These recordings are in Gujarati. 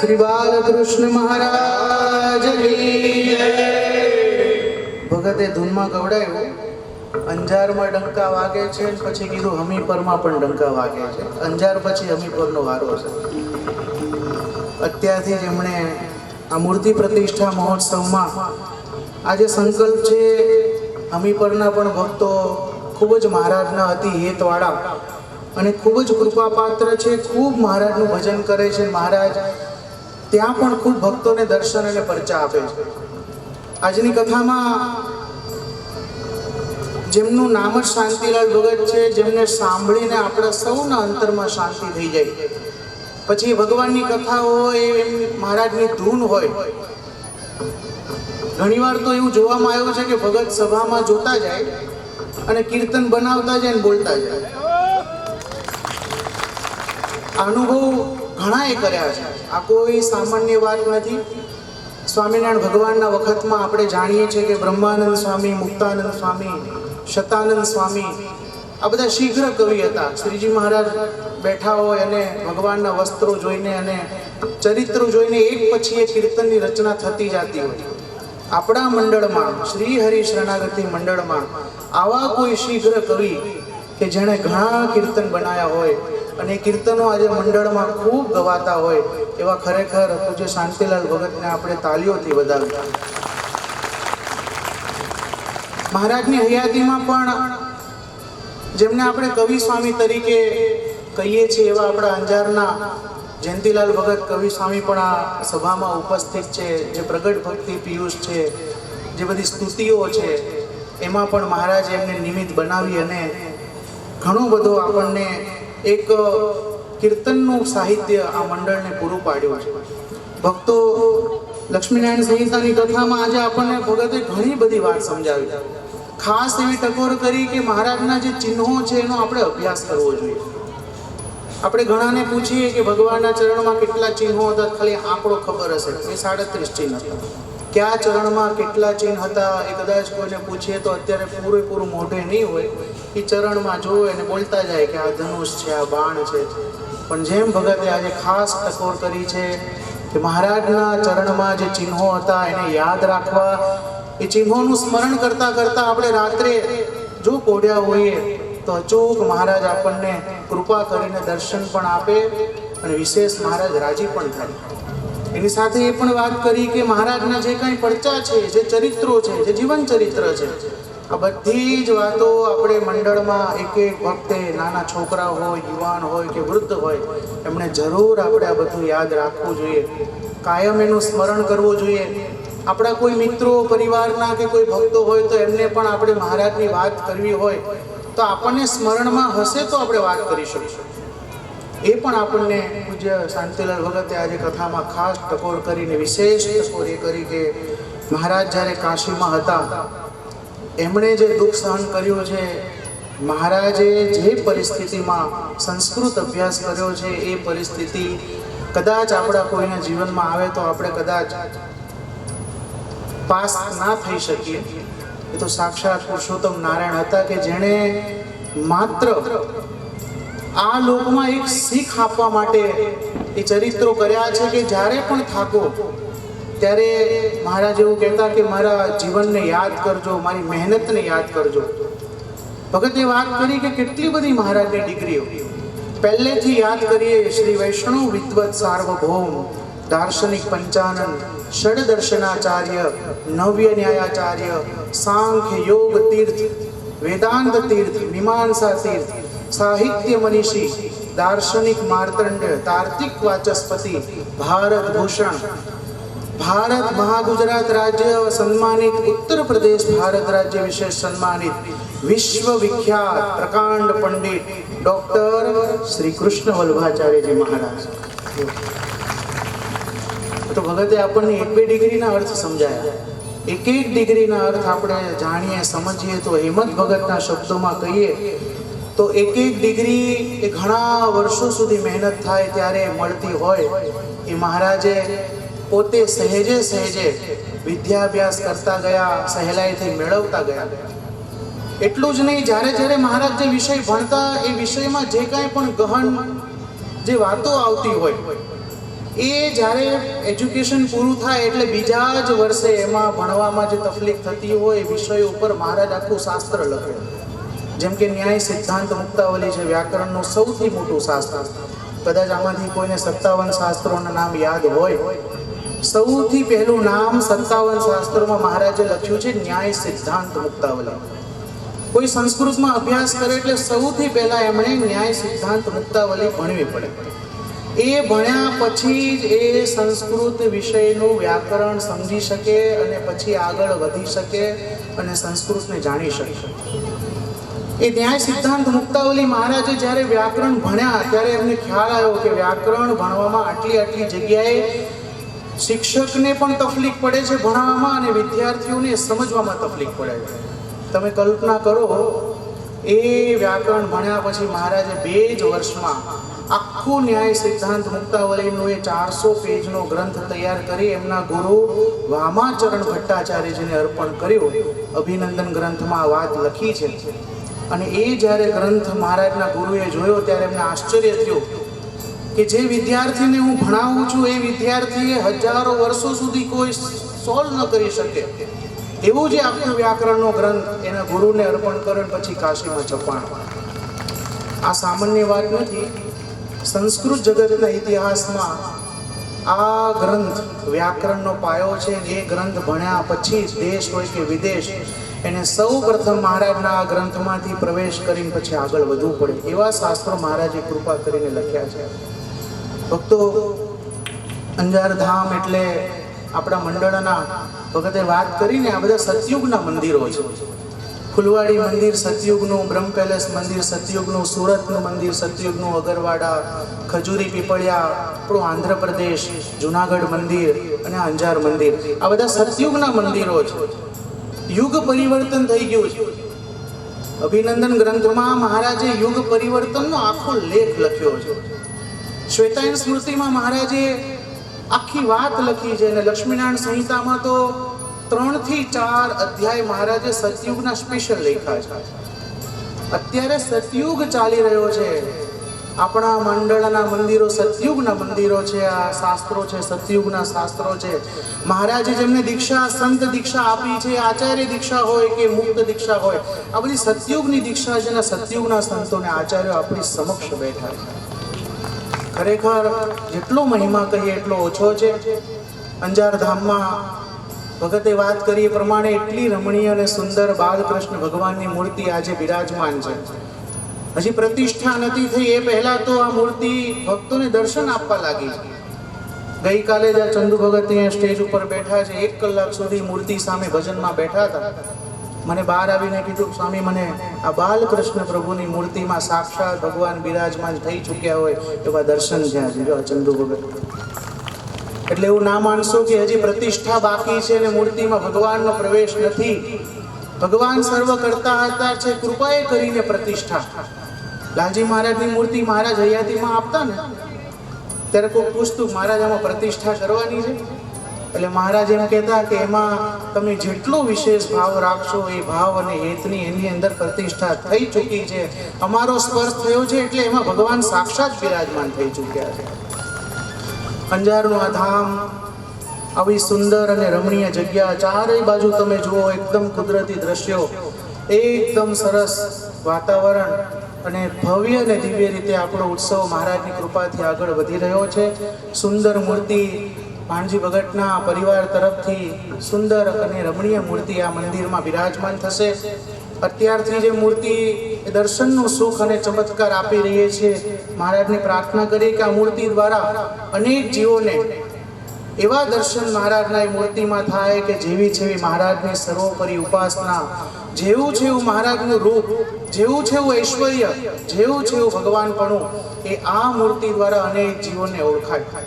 શ્રી બાલકૃષ્ણ મહારાજ ભગતે ધૂનમાં ગવડાયું. અંજારમાં ડંકા વાગે છે પછી કીધું હમીપરમાં પણ ડંકા વાગે છે. અંજાર પછી હમીપરનો વારો છે. અત્યારથી એમણે આ પ્રતિષ્ઠા મહોત્સવમાં આજે સંકલ્પ છે હમીપરના પણ ભક્તો ખૂબ જ મહારાજના હતી હેતવાળા અને ખૂબ જ કૃપાપાત્ર છે. ખૂબ મહારાજનું ભજન કરે છે. મહારાજ ત્યાં પણ ખૂબ ભક્તોને દર્શન અને પરચા આપે છે. આજની કથામાં જેમનું નામ જ શાંતિલાલ ભગત છે, જેમને સાંભળીને આપણા સૌના અંતરમાં શાંતિ થઈ જાય. પછી ભગવાનની કથા હોય મહારાજની ધૂન હોય. ઘણીવાર તો એવું જોવામાં આવ્યું છે કે ભગત સભામાં જોતા જાય અને કીર્તન બનાવતા જાય ને બોલતા જાય. અનુભવ ઘણાએ કર્યા છે. આ કોઈ સામાન્ય વાત નથી. સ્વામિનારાયણ ભગવાનના વખતમાં આપણે જાણીએ છીએ કે બ્રહ્માનંદ સ્વામી, મુક્તાનંદ સ્વામી, શતાનંદ સ્વામી, આ બધા શીઘ્ર કવિ હતા. શ્રીજી મહારાજ બેઠા હોય અને ભગવાનના વસ્ત્રો જોઈને અને ચરિત્રો જોઈને એક પછી એ કીર્તનની રચના થતી જતી હોય. આપણા મંડળમાં શ્રી હરિ શરણાગતિ મંડળમાં આવા કોઈ શીઘ્ર કવિ કે જેણે ઘણા કીર્તન બનાવ્યા હોય અને કીર્તનો આજે મંડળમાં ખૂબ ગવાતા હોય, એવા ખરેખર પૂજ્ય શાંતિલાલ ભગતને આપણે તાલીઓથી વધાવ્યા મહારાજની હયાતીમાં પણ જેમને આપણે કવિ સ્વામી તરીકે કહીએ છીએ એવા આપણા અંજારના જયંતિલાલ ભગત કવિ સ્વામી પણ આ સભામાં ઉપસ્થિત છે. જે પ્રગટ ભક્તિ પિયુષ છે, જે બધી સ્તુતિઓ છે, એમાં પણ મહારાજે એમને નિમિત્ત બનાવી અને ઘણું બધું આપણને એક કીર્તનનું સાહિત્ય આ મંડળને પૂરું પાડ્યું છે. ભક્તો લક્ષ્મીનારાયણ સંહિતાની કથામાં આજે આપણને ભગતે ઘણી બધી વાત સમજાવી. ખાસ એવી ટકોર કરી કે મહારાજના જે ચિહ્નો છે એનો આપણે અભ્યાસ કરવો જોઈએ. આપણે ઘણાને પૂછીએ કે ભગવાનના ચરણમાં કેટલા ચિહ્નો હતા? ખાલી આંકડો ખબર હશે. એ સાડત્રીસ ચિહ્ન હતા. કયા ચરણમાં કેટલા ચિહ્ન હતા એ કદાચ કોઈને પૂછીએ તો અત્યારે પૂરેપૂરું મોઢે નહીં હોય. એ ચરણમાં જોવે અને બોલતા જાય કે આ ધનુષ છે, આ બાણ છે. પણ જેમ ભગતે આજે ખાસ ટકોર કરી છે કે મહારાજના ચરણમાં જે ચિહ્નો હતા એને યાદ રાખવા, એ ચિહ્નોનું સ્મરણ કરતા કરતા આપણે રાત્રે જો પોઢ્યા હોઈએ તો અચૂક મહારાજ આપણને કૃપા કરીને દર્શન પણ આપે અને વિશેષ મહારાજ રાજી પણ થાય. એની સાથે એ પણ વાત કરી કે મહારાજના જે કાંઈ પડચા છે, જે ચરિત્રો છે, જે જીવન ચરિત્ર છે, આ બધી જ વાતો આપણે મંડળમાં એક એક વખતે નાના છોકરા હોય, યુવાન હોય કે વૃદ્ધ હોય એમણે જરૂર આપણે આ બધું યાદ રાખવું જોઈએ. કાયમ એનું સ્મરણ કરવું જોઈએ. આપણા કોઈ મિત્રો, પરિવારના કે કોઈ ભક્તો હોય તો એમને પણ આપણે મહારાજની વાત કરવી હોય. તો આપણને સ્મરણમાં હશે તો આપણે વાત કરી શકીશું. એ પણ આપણને પૂજ્ય શાંતિલાલ ભગતે આજે કથામાં ખાસ ટકોર કરીને, વિશેષ ટકોર એ કરી કે મહારાજ જ્યારે કાશીમાં હતા, એમણે જે દુઃખ સહન કર્યું છે, મહારાજે જે પરિસ્થિતિમાં સંસ્કૃત અભ્યાસ કર્યો છે, એ પરિસ્થિતિ કદાચ આપણા કોઈના જીવનમાં આવે તો આપણે કદાચ પાસ ના થઈ શકીએ. એ તો સાક્ષાત પુરુષોત્તમ નારાયણ હતા કે જેણે માત્ર આ લોકમાં એક શીખ આપવા માટે એ ચરિત્રો કર્યા છે કે જ્યારે પણ થાકો, ત્યારે મહારાજ એવું કહેતા કે, મારા જીવનને યાદ કરજો, મારી મહેનતને યાદ કરજો. ભગતે વાત કરી કે કેટલી બધી મહારાજની ડિગ્રીઓ. પહેલેથી યાદ કરીએ, શ્રી વૈષ્ણવ વિદ્વત સાર્વભૌમ, દાર્શનિક પંચાનંદ षडदर्शनाचार्य नव्य न्यायाचार्य सांख्य योग तीर्थ वेदांत तीर्थ मीमांसा तीर्थ साहित्य मनीषी दार्शनिक मार्तंड तार्तिक वाचस्पती भारत भूषण भारत महागुजरात राज्य सन्मानित उत्तर प्रदेश भारत राज्य विशेष सन्मानित विश्वविख्यात प्रकांड पंडित डॉक्टर श्रीकृष्ण वल्भाचार्यजी महाराज. તો ભગતે આપણને એક બે ડિગ્રીના અર્થ સમજાયા. એક એક ડિગ્રીના અર્થ આપણે જાણીએ, સમજીએ, તો હેમંત ભગતના શબ્દોમાં કહીએ, તો એક એક ડિગ્રી એ ઘણા વર્ષો સુધી મહેનત થાય ત્યારે મળતી હોય. એ મહારાજે પોતે સહેજે સહેજે વિદ્યાભ્યાસ કરતા ગયા, સહેલાઈથી મેળવતા ગયા. એટલું જ નહીં, જ્યારે જ્યારે મહારાજ જે વિષય ભણતા, એ વિષયમાં જે કાંઈ પણ ગહન, જે વાતો આવતી હોય એ જ્યારે એજ્યુકેશન પૂરું થાય એટલે બીજા જ વર્ષે એમાં ભણવામાં જે તકલીફ થતી હોય એ વિષય ઉપર મહારાજ આખું શાસ્ત્ર લખે. જેમ કે ન્યાય સિદ્ધાંત મુક્તાવલી છે, વ્યાકરણનું સૌથી મોટું શાસ્ત્ર. કદાચ આમાંથી કોઈને સત્તાવન શાસ્ત્રોના નામ યાદ હોય. સૌથી પહેલું નામ સત્તાવન શાસ્ત્રોમાં મહારાજે લખ્યું છે, ન્યાય સિદ્ધાંત મુક્તાવલી. કોઈ સંસ્કૃતમાં અભ્યાસ કરે એટલે સૌથી પહેલાં એમણે ન્યાય સિદ્ધાંત મુક્તાવલી ભણવી પડે. એ ભણ્યા પછી જ એ સંસ્કૃત વિષયનું વ્યાકરણ સમજી શકે અને પછી આગળ વધી શકે અને સંસ્કૃતને જાણી શકે. એ ન્યાય સિદ્ધાંત મુક્તાવલી મહારાજે જ્યારે વ્યાકરણ ભણ્યા, ત્યારે એમને ખ્યાલ આવ્યો કે વ્યાકરણ ભણવામાં આટલી આટલી જગ્યાએ શિક્ષકને પણ તકલીફ પડે છે ભણાવવામાં અને વિદ્યાર્થીઓને સમજવામાં તકલીફ પડે છે. તમે કલ્પના કરો, એ વ્યાકરણ ભણ્યા પછી મહારાજે બે જ વર્ષમાં આખું ન્યાય સિદ્ધાંત મુક્તાવલીનો એ ચારસો પેજનો ગ્રંથ તૈયાર કરી એમના ગુરુ વામાચરણ ભટ્ટાચાર્યજીને અર્પણ કર્યો. અભિનંદન ગ્રંથમાં વાત લખી છે. અને એ જ્યારે ગ્રંથ મહારાજના ગુરુએ જોયો ત્યારે એમને આશ્ચર્ય થયું કે જે વિદ્યાર્થીને હું ભણાવું છું, એ વિદ્યાર્થીએ હજારો વર્ષો સુધી કોઈ સોલ્વ ન કરી શકે. એવું જે આખું વ્યાકરણનો ગ્રંથ એના ગુરુને અર્પણ કર્યો પછી કાશીમાં જપાણ આ સામાન્ય વાત નથી. સંસ્કૃત જગતના ઇતિહાસમાં આ ગ્રંથ વ્યાકરણનો પાયો છે જે ગ્રંથ ભણ્યા પછી દેશ હોય કે વિદેશ, એને સૌ પ્રથમ મહારાજના આ ગ્રંથમાંથી પ્રવેશ કરીને પછી આગળ વધવું પડે. એવા શાસ્ત્રો મહારાજે કૃપા કરીને લખ્યા છે. ભક્તો અંજાર ધામ એટલે આપણા મંડળના વખતે વાત કરીને આ બધા સતયુગના મંદિરો છે. ફુલવાડી મંદિર સતયુગનું બ્રહ્મ પેલેસ મંદિર સતયુગનું, સુરતનું મંદિર સતયુગનું, અગરવાડા, ખજૂરી પીપળિયા, આપણું આંધ્રપ્રદેશ, જુનાગઢ મંદિર અને અંજાર મંદિર. આ બધા સતયુગના મંદિરો છે યુગ પરિવર્તન થઈ ગયું છે. અભિનંદન ગ્રંથમાં મહારાજે યુગ પરિવર્તનનો આખો લેખ લખ્યો છે. શ્વેતાયન સ્મૃતિમાં મહારાજે આખી વાત લખી છે અને લક્ષ્મીનારાયણ સંહિતામાં તો ત્રણથી ચાર અધ્યાય મહારાજે સતયુગના સ્પેશિયલ લખ્યા છે. અત્યારે સતયુગ ચાલી રહ્યો છે. આપણા મંડળના મંદિરો સતયુગના મંદિરો છે, આ શાસ્ત્રો છે, સતયુગના શાસ્ત્રો છે. મહારાજે જેમને દીક્ષા, સંત દીક્ષા આપી છે, આચાર્ય દીક્ષા હોય કે મુક્ત દીક્ષા હોય, આ બધી સતયુગની દીક્ષા છે અને સતયુગના સંતોને આચાર્યો આપણી સમક્ષ બેઠા છે. ખરેખર જેટલો મહિમા કહીએ એટલો ઓછો છે. અંજાર ધામમાં ભગતે વાત કરી એ પ્રમાણે એટલી રમણીય અને સુંદર બાલકૃષ્ણ ભગવાનની મૂર્તિ આજે બિરાજમાન છે. હજી પ્રતિષ્ઠા નથી થઈ એ પહેલા તો આ મૂર્તિ ભક્તોને દર્શન આપવા લાગી છે. ગઈકાલે જ ચંદુ ભગત અહીંયા સ્ટેજ ઉપર બેઠા છે, એક કલાક સુધી મૂર્તિ સામે ભજનમાં બેઠા હતા. મને બહાર આવીને કીધું, સ્વામી, મને આ બાલકૃષ્ણ પ્રભુની મૂર્તિમાં સાક્ષાત ભગવાન બિરાજમાન થઈ ચૂક્યા હોય એવા દર્શન જ્યાં છે જો ચંદુ ભગત એટલે એવું ના માનશો કે હજી પ્રતિષ્ઠા બાકી છે અને મૂર્તિમાં ભગવાનનો પ્રવેશ નથી. ભગવાન સર્વ કરતા હતા છે, કૃપાએ કરીને પ્રતિષ્ઠા. લાલજી મહારાજની મૂર્તિ મહારાજ હયાતીમાં આપતા ને, ત્યારે કોઈ પૂછતું, મહારાજ, આમાં પ્રતિષ્ઠા કરવાની છે? એટલે મહારાજ એમ કહેતા કે, એમાં તમે જેટલો વિશેષ ભાવ રાખશો, એ ભાવ અને હેતની એની અંદર પ્રતિષ્ઠા થઈ ચૂકી છે. અમારો સ્પર્શ થયો છે, એટલે એમાં ભગવાન સાક્ષાત બિરાજમાન થઈ ચૂક્યા છે. અંજારનું આ ધામ, આવી સુંદર અને રમણીય જગ્યા, ચારેય બાજુ તમે જુઓ, એકદમ કુદરતી દ્રશ્યો, એકદમ સરસ વાતાવરણ અને ભવ્ય અને દિવ્ય રીતે આપણો ઉત્સવ મહારાજની કૃપાથી આગળ વધી રહ્યો છે. સુંદર મૂર્તિ ભાણજી ભગતના પરિવાર તરફથી સુંદર અને રમણીય મૂર્તિ આ મંદિરમાં બિરાજમાન થશે. અત્યારથી જે મૂર્તિ એ દર્શનનું સુખ અને ચમત્કાર આપી રહીએ છીએ. મહારાજને પ્રાર્થના કરી કે આ મૂર્તિ દ્વારા અનેક જીવોને એવા દર્શન મહારાજના મૂર્તિમાં થાય કે જેવી છેવી મહારાજની સર્વોપરી ઉપાસના, જેવું એવું મહારાજનું રૂપ, જેવું એવું ઐશ્વર્ય, જેવું એવું ભગવાનપણું એ આ મૂર્તિ દ્વારા અનેક જીવોને ઓળખાય.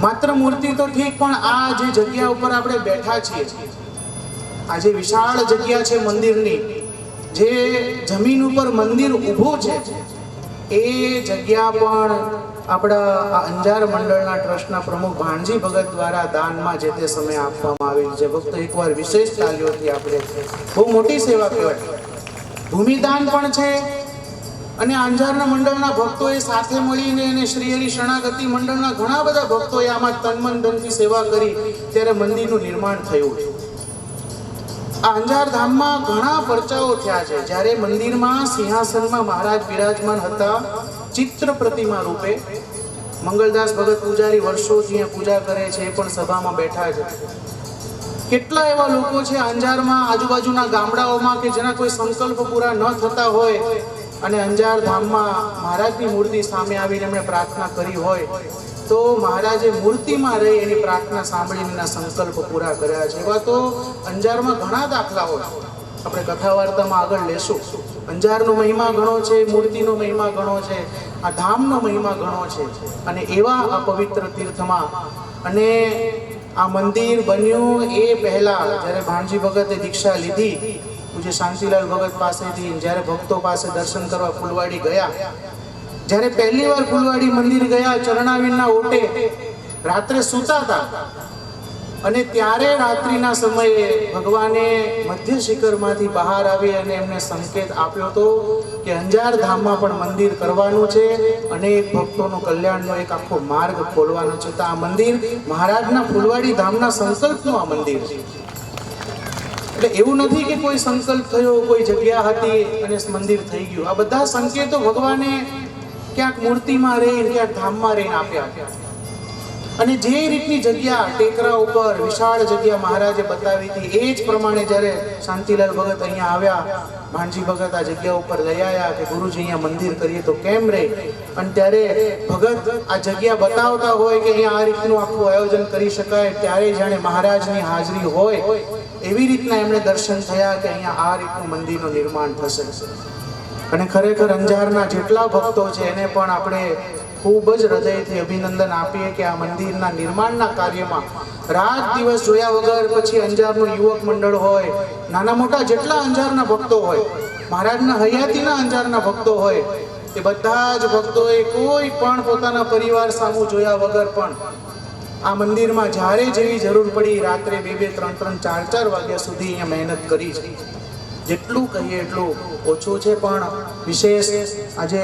માત્ર મૂર્તિ તો ઠીક, પણ આ જે જગ્યા ઉપર આપણે બેઠા છીએ, આ જે વિશાળ જગ્યા છે મંદિરની જે જમીન ઉપર મંદિર ઊભું છે, એ જગ્યા પણ આપણા અંજાર મંડળના ટ્રસ્ટના પ્રમુખ ભાણજી ભગત દ્વારા દાનમાં જે તે સમયે આપવામાં આવેલી છે. ભક્તો એકવાર વિશેષ તાલીઓથી આપણે બહુ મોટી સેવા કહેવાય. ભૂમિદાન પણ છે અને અંજારના મંડળના ભક્તોએ સાથે મળીને અને શ્રી હરિ શરણાગતિ મંડળના ઘણા બધા ભક્તોએ આમાં તનમન ધનથી સેવા કરી, ત્યારે મંદિરનું નિર્માણ થયું. આ અંજાર ધામમાં ઘણા પરચાઓ થયા છે. જ્યારે મંદિરમાં સિંહાસનમાં મહારાજ બિરાજમાન હતા, ચિત્ર પ્રતિમા રૂપે. મંગળદાસ ભગત પૂજારી વર્ષોથી પૂજા કરે છે, એ પણ સભામાં બેઠા છે. કેટલા એવા લોકો છે અંજારમાં, આજુબાજુના ગામડાઓમાં કે જેના કોઈ સંકલ્પ પૂરા ન થતા હોય અને અંજાર ધામમાં મહારાજની મૂર્તિ સામે આવીને એમણે પ્રાર્થના કરી હોય. તો મહારાજે મૂર્તિમાં રહી એની પ્રાર્થના સાંભળીને એના સંકલ્પ પૂરા કર્યા છે. એવા તો અંજારમાં ઘણા દાખલાઓ છે. આપણે કથા વાર્તામાં આગળ લેશું. અંજારનો મહિમા ઘણો છે, મૂર્તિનો મહિમા ઘણો છે, આ ધામનો મહિમા ઘણો છે. અને એવા આ પવિત્ર તીર્થમાં અને આ મંદિર બન્યું એ પહેલા જ્યારે ભાણજી ભગતે દીક્ષા લીધી, પૂજ્ય શાંતિલાલ ભગત પાસેથી, જ્યારે ભક્તો પાસે દર્શન કરવા ફૂલવાડી ગયા જ્યારે પહેલી વાર ફૂલવાડી મંદિર ગયા ચરણાવીના ઓટે રાત્રે સૂતા હતા અને ત્યારે રાત્રિના સમયે ભગવાને મધ્ય શિખરમાંથી બહાર આવી અને એમને સંકેત આપ્યો હતો કે અંજાર ધામમાં પણ મંદિર કરવાનું છે અને એક ભક્તોનો કલ્યાણનો એક આખો માર્ગ ખોલવાનો છે. તો આ મંદિર મહારાજના ફૂલવાડી ધામના સંકલ્પનું આ મંદિર છે. એટલે એવું નથી કે કોઈ સંકલ્પ થયો, કોઈ જગ્યા હતી અને મંદિર થઈ ગયું. આ બધા સંકેતો ભગવાને ક્યાંક મૂર્તિમાં રહીને, ક્યાંક ધામમાં રહીને આપ્યા. અને જે રીતની જગ્યા ટેકરા ઉપર, વિશાળ જગ્યા મહારાજે બતાવી હતી, એ જ પ્રમાણે જ્યારે શાંતિલાલ ભગત અહીંયા આવ્યા, ભાણજી ભગત આ જગ્યા ઉપર લઈ આવ્યા કે ગુરુજી અહીંયા મંદિર કરીએ તો કેમ રહે અને ત્યારે ભગત આ જગ્યા બતાવતા હોય કે અહીંયા આ રીતનું આખું આયોજન કરી શકાય, ત્યારે જાણે મહારાજની હાજરી હોય. એવી રીતના એમણે દર્શન થયા કે અહીંયા આ રીતનું મંદિરનું નિર્માણ થશે. અને ખરેખર અંજારના જેટલા ભક્તો છે, એને પણ આપણે ખૂબ જ હૃદયથી અભિનંદન આપીએ કે આ મંદિરના નિર્માણના કાર્યમાં રાત દિવસ જોયા વગર પછી અંજારનું યુવક મંડળ હોય, નાના મોટા જેટલા અંજારના ભક્તો હોય, મહારાજના હયાતીના અંજારના ભક્તો હોય, એ બધા જ ભક્તોએ કોઈ પણ પોતાના પરિવાર સામું જોયા વગર પણ આ મંદિરમાં જ્યારે જેવી જરૂર પડી, રાત્રે બે બે, ત્રણ ત્રણ, ચાર ચાર વાગ્યા સુધી અહીંયા મહેનત કરી છે જેટલું કહીએ એટલું ઓછું છે પણ વિશેષ આજે